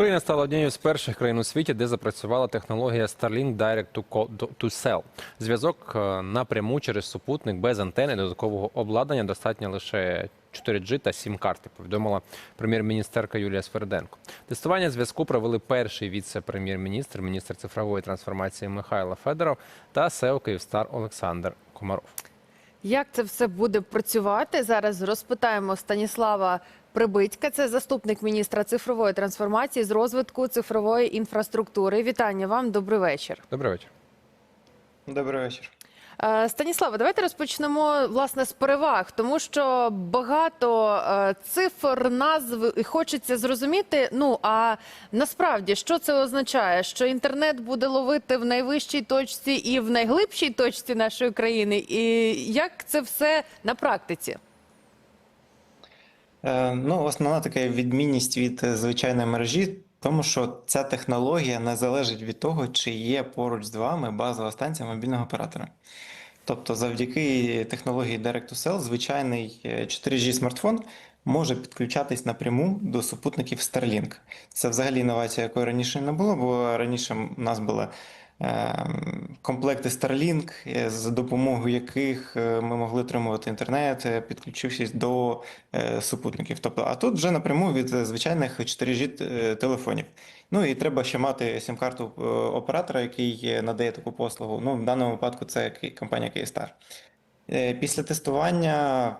Україна стала однією з перших країн у світі, де запрацювала технологія Starlink Direct to Cell. Зв'язок е, напряму через супутник без антени додаткового обладнання достатньо лише 4G та сім-карти. Повідомила прем'єр-міністерка Юлія Сверденко. Тестування зв'язку провели перший віце-прем'єр-міністр, міністр цифрової трансформації Михайло Федоров та СЕО Київстар Олександр Комаров. Як це все буде працювати? Зараз розпитаємо Станіслава Прибитька, це заступник міністра цифрової трансформації з розвитку цифрової інфраструктури. Вітання вам, добрий вечір. Добрий вечір. Добрий вечір. Е, Станіслава, давайте розпочнемо власне з переваг, тому що багато е, цифр, назв і хочеться зрозуміти. Ну а насправді що це означає? Що інтернет буде ловити в найвищій точці і в найглибшій точці нашої країни, і як це все на практиці? Е, Ну, основна така відмінність від е, звичайної мережі, тому що ця технологія не залежить від того, чи є поруч з вами базова станція мобільного оператора. Тобто, завдяки технології Direct to Cell, звичайний е, 4G смартфон може підключатись напряму до супутників Starlink. Це взагалі інновація, якої раніше не було, бо раніше у нас були е, комплекти Starlink, е, за допомогою яких е, ми могли отримувати інтернет, е, підключившись до супутників. Тобто, а тут вже напряму від звичайних 4G телефонів. Ну і треба ще мати сім-карту оператора, який надає таку послугу. Ну, в даному випадку це компанія. Е, Після тестування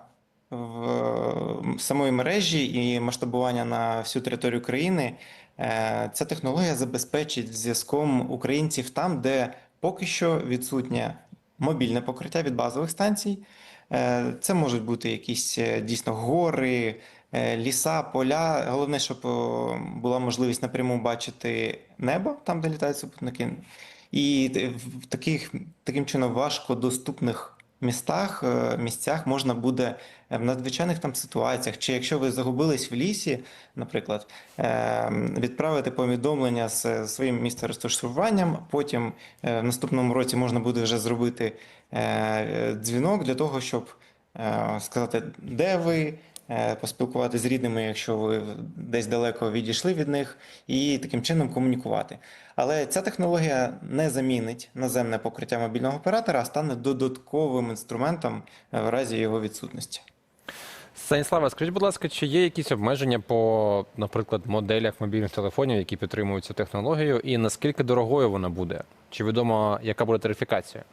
в самої мережі і масштабування на всю територію країни е, ця технологія забезпечить зв'язком українців там, де поки що відсутнє мобільне покриття від базових станцій. Е, Це можуть бути якісь е, дійсно гори, ліса, поля. Головне, щоб була можливість напряму бачити небо, там, де літають супутники. І в таких, таким чином важко доступних містах, е, місцях можна буде е, в надзвичайних там ситуаціях, чи якщо ви загубились в лісі, наприклад, е, відправити повідомлення з своїм місцем розташуванням. Потім в наступному році можна буде вже зробити дзвінок для того, щоб сказати, де ви. Е, Поспілкуватися з рідними, якщо ви десь далеко відійшли від них, і таким чином комунікувати. Але ця технологія не замінить наземне покриття мобільного оператора, а стане додатковим інструментом е, в разі його відсутності. Станіслава, скажіть, будь ласка, чи є якісь обмеження по, наприклад, моделях мобільних телефонів, які підтримують цю технологію, і наскільки дорогою вона буде? Чи відомо, яка буде тарифікація?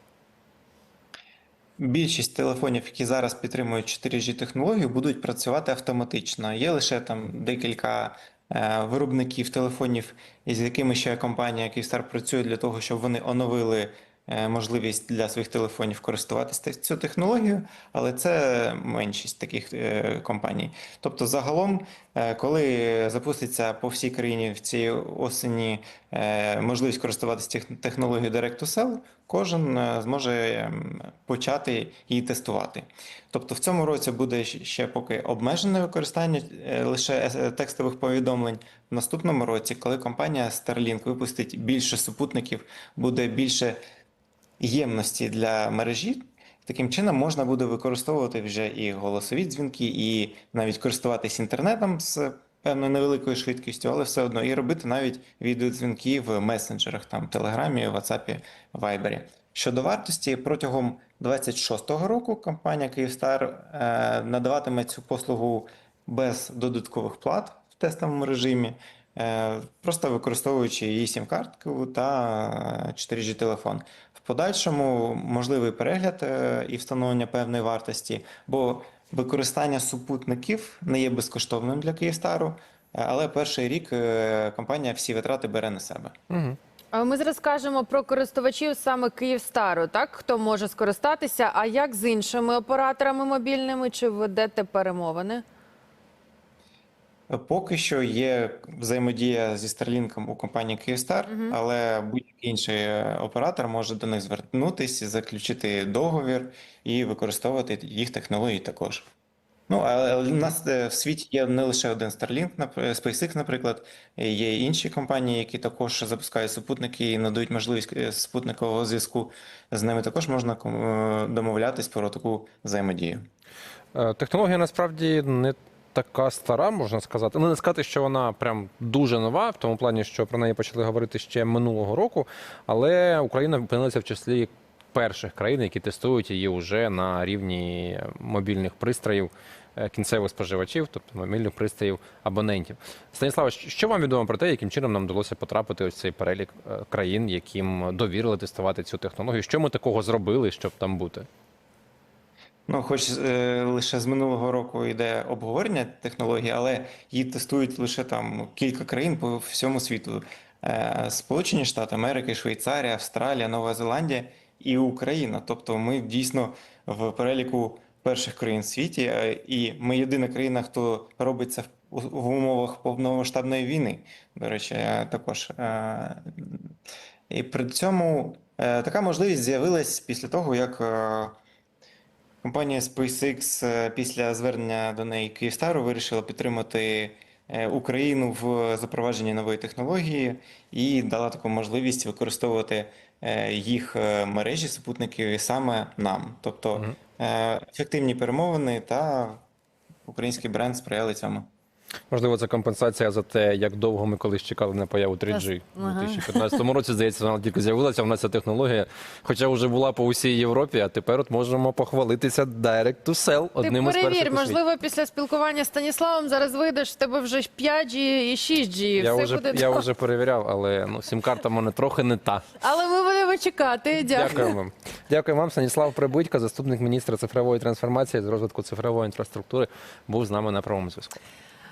Більшість телефонів, які зараз підтримують 4G технологію, будуть працювати автоматично. Є лише там декілька е, виробників телефонів, із якими ще компанія Kyivstar працює для того, щоб вони оновили можливість для своїх телефонів користуватися цю технологією, але це меншість таких е, компаній. Тобто, загалом, е, коли запуститься по всій країні в цій осені е, можливість користуватися тех- технологією Direct to Cell, кожен е, зможе ем, почати її тестувати. Тобто в цьому році буде ще поки обмежене використання е, лише е, текстових повідомлень. В наступному році, коли компанія Starlink випустить більше супутників, буде більше ємності для мережі. Таким чином можна буде використовувати вже і голосові дзвінки, і навіть користуватись інтернетом з певною невеликою швидкістю, але все одно і робити навіть відеодзвінки в месенджерах, там Телеграмі, Ватсапі, Вайбері. Щодо вартості, протягом 26-го року компанія Kyivstar е, надаватиме цю послугу без додаткових плат тестовому режимі, е, просто використовуючи її сім-картку та 4G телефон. В подальшому можливий перегляд е, і встановлення певної вартості, бо використання супутників не є безкоштовним для Київстару, е, але перший рік компанія всі витрати бере на себе. Угу. А Ми зараз кажемо про користувачів саме Київстару, так хто може скористатися. А як з іншими операторами мобільними? Чи ведете перемовини? Поки що є взаємодія зі Starlink у компанії Kyivstar, але будь-який інший е, оператор може до них звернутися, заключити договір і використовувати їх технології також. Ну, але у нас е, в світі є не лише один Starlink, е, SpaceX, наприклад, є інші компанії, які також запускають супутники і надають можливість супутникового зв'язку. З ними також можна ком- домовлятись про таку взаємодію. Технологія насправді не така стара, можна сказати. Ну, не сказати, що вона прям дуже нова, в тому плані, що про неї почали говорити ще минулого року. Але Україна опинилася в числі перших країн, які тестують її вже на рівні мобільних пристроїв. е, Кінцевих споживачів, тобто мобільних пристроїв абонентів. Станіслава, що вам відомо про те, яким чином нам вдалося потрапити ось цей перелік е, країн, яким довірили тестувати цю технологію? Що ми такого зробили, щоб там бути? Ну, хоч е, лише з минулого року йде обговорення технології, але її тестують лише там кілька країн по всьому світу: Е, Сполучені Штати Америки, Швейцарія, Австралія, Нова Зеландія і Україна. Тобто ми дійсно в переліку перших країн в світі, е, і ми єдина країна, хто робить це в, в умовах повномасштабної війни. До речі, е, також. Е, І при цьому е, така можливість з'явилась після того, як. е, Компанія SpaceX е, після звернення до неї Київстару вирішила підтримати е, Україну в запровадженні нової технології і дала таку можливість використовувати е, їх мережі супутників саме нам. Тобто ефективні перемовини та український бренд сприяли цьому. Можливо, це компенсація за те, як довго ми колись чекали на появу 3G. У Ага. 2015 році, здається, вона тільки з'явилася. У нас ця технологія, хоча вже була по усій Європі, а тепер от можемо похвалитися Direct to Cell, Ти одним із перших перевір, можливо, після спілкування з Станіславом зараз вийдеш, в тебе вже 5G і 6G. Я все вже, буде я вже перевіряв, але ну, сім-карта в мене трохи не та. Але ми будемо чекати. Дякую. Дякую вам. Дякую вам. Станіслав Прибудько, заступник міністра цифрової трансформації з розвитку цифрової інфраструктури, був з нами на правому зв'язку.